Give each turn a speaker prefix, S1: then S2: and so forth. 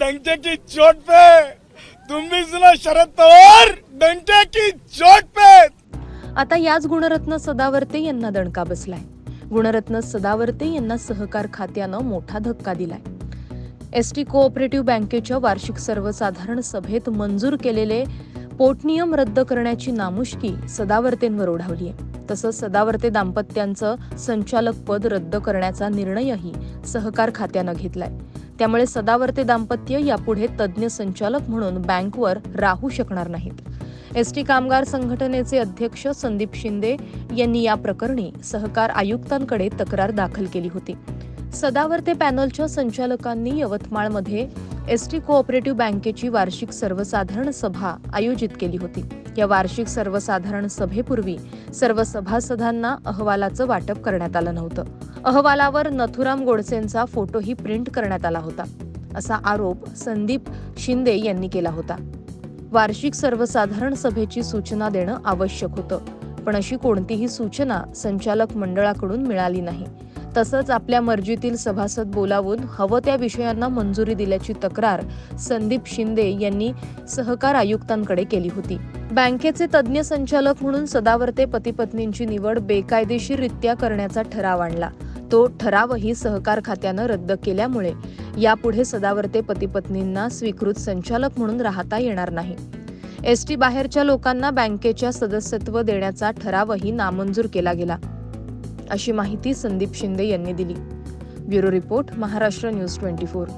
S1: डंके की चोट पे। तुम भी सुना शरद पवार डंके की चोट पे।
S2: आता याच गुणरत्न सदावर्ते यांना दणका बसलाय. गुणरत्न सदावर्ते यांना सहकार खात्यानं मोठा धक्का दिलाय. एस टी कोऑपरेटिव्ह बँकेच्या वार्षिक सर्वसाधारण सभेत मंजूर केलेले पोटनियम रद्द करण्याची नामुष्की सदावर्तेंवर ओढावली आहे तसंच सदावर्ते दाम्पत्यांचं संचालक पद रद्द करण्याचा निर्णयही सहकार खात्यानं घेतलाय. त्यामुळे सदावर्ते दाम्पत्य यापुढे तज्ज्ञ संचालक म्हणून बँकवर राहू शकणार नाहीत. एस टी कामगार संघटनेचे अध्यक्ष संदीप शिंदे यांनी या प्रकरणी सहकार आयुक्तांकडे तक्रार दाखल केली होती. सदावर्ते पॅनलच्या संचालकांनी यवतमाळमध्ये एस टी कोऑपरेटिव्ह बँकेची वार्षिक सर्वसाधारण सभा आयोजित केली होती. या वार्षिक सर्वसाधारण सभेपूर्वी सर्व सभासदांना अहवालाचं वाटप करण्यात आलं नव्हतं. अहवालावर नथुराम गोडसेंचा फोटोही प्रिंट करण्यात आला होता असा आरोप संदीप शिंदे यांनी केला होता. वार्षिक सर्वसाधारण सभेची सूचना देणं आवश्यक होतं पण अशी कोणतीही सूचना संचालक मंडळाकडून मिळाली नाही. तसंच आपल्या मर्जीतील सभासद बोलावून हवं त्या विषयांना मंजुरी दिल्याची तक्रार संदीप शिंदे यांनी सहकार आयुक्तांकडे केली होती. बँकेचे तज्ज्ञ संचालक म्हणून सदावर्ते पतीपत्नींची निवड बेकायदेशीररित्या करण्याचा ठराव आणला. तो ठरावही सहकार खात्यानं रद्द केल्यामुळे यापुढे सदावर्ते पतीपत्नींना स्वीकृत संचालक म्हणून राहता येणार नाही. एस टी बाहेरच्या लोकांना बँकेच्या सदस्यत्व देण्याचा ठरावही नामंजूर केला गेला. अशी माहिती संदीप शिंदे यांनी दिली. Bureau report Maharashtra news twenty four.